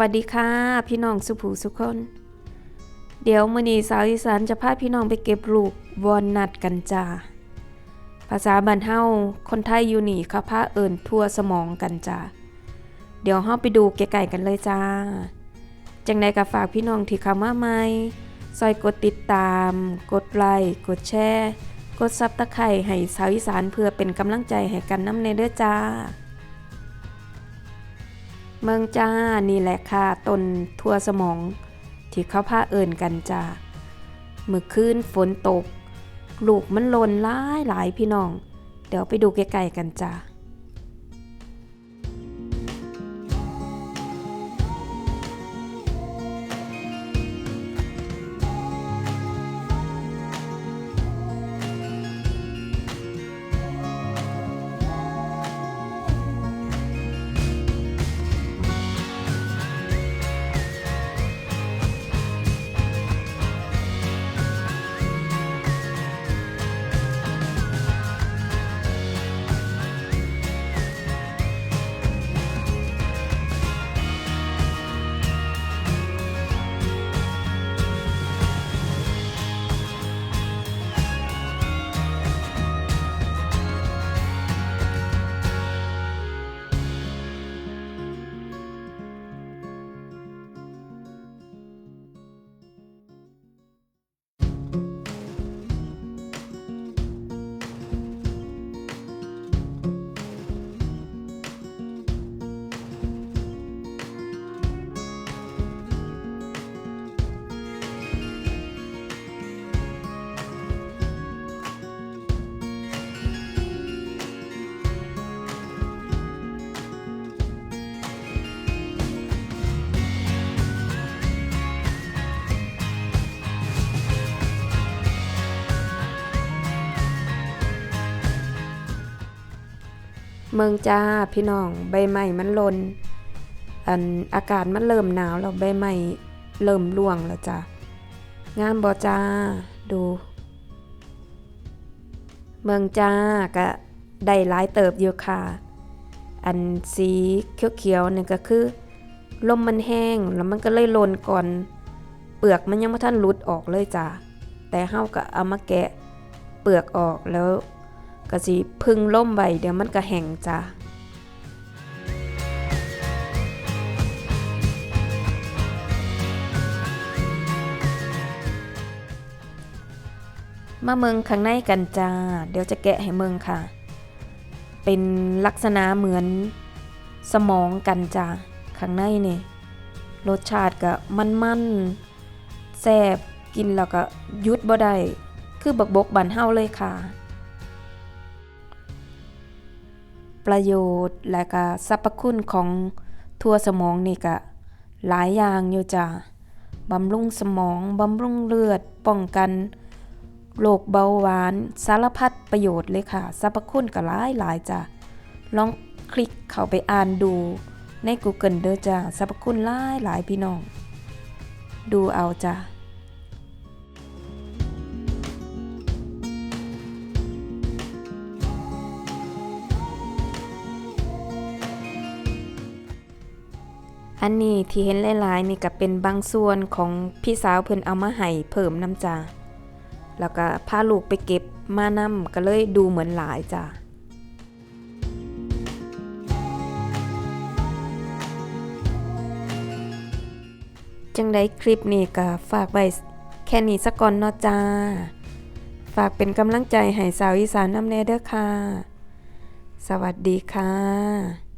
วัสดีค่ะ พี่น้องสุภูสุคน เดี๋ยวมื้อนี้สาวอีสานจะพาพี่น้องไปเก็บลูกวอลนัทกันจ้าภาษาบ้านเฮาคนไทยอยู่นี่เขาพาเอิ้นทั่วสมองกันจ้าเดี๋ยวเฮาไปดูไกลๆกันเลยจ้า จังใดก็ฝากพี่น้องที่เข้ามาใหม่ซอยกดติดตาม กดไลค์กดแชร์ กดซับตะไคร่ให้สาวอีสานเพื่อเป็นกำลังใจให้กันน้ำในเด้อจ้า เมืองจ้านี่แหละค่ะต้นทั่วสมอง ที่เขาพาเอิญกันจ้ามือคืนฝนตก ลูกมันหลนหลายหลายพี่น้อง เดี๋ยวไปดูใกล้ๆกันจ้า เมืองจ้าพี่น้องใบไม้มันลนอันอากาศมันเริ่มหนาวแล้วใบไม้เริ่มร่วงแล้วจ้างามบ่จ้าดู เมืองจ้าก็ได้หลายเติบอยู่ค่ะ อันสีเขียวๆนี่ก็คือลมมันแห้งแล้วมันก็เลยลนก่อน เปลือกมันยังไม่ทันหลุดออกเลยจ้าแต่เฮาก็เอามาแกะเปลือกออกแล้ว ก็สิพึ่งล่มไว้เดี๋ยวมันก็แห้งจ้ามาเมืองข้างในกันจ้า เดี๋ยวจะแกะให้เมืองค่ะ เป็นลักษณะเหมือนสมองกันจ้าข้างในนี่ รสชาติก็มันๆแซ่บกินแล้วก็ยุดบ่ได้ คือบักบกบันเฮาเลยค่ะ ประโยชน์ และก็สรรพคุณของทั่วสมองนี่ก็หลายอย่างอยู่จ้ะบำรุงสมอง บำรุงเลือด ป้องกันโรคเบาหวาน สารพัดประโยชน์เลยค่ะ สรรพคุณก็หลายหลายจ้ะ ลองคลิกเข้าไปอ่านดูใน Google เด้อจ้ะ สรรพคุณหลายหลายพี่น้อง ดูเอาจ้ะ อันนี้ที่เห็นหลายๆนี่ก็เป็นบางส่วนของพี่สาวเพิ่นเอามาให้เพิ่มน้ำจ้าแล้วก็พาลูกไปเก็บมานํก็เลยดูเหมือนหลายจ้าจังไดคลิปนี้ก็ฝากไว้แค่นี้สักก่อนเนาะจ้า ฝากเป็นกำลังใจให้สาวอีสานน้ำแน่เด้อค่ะ สวัสดีค่ะ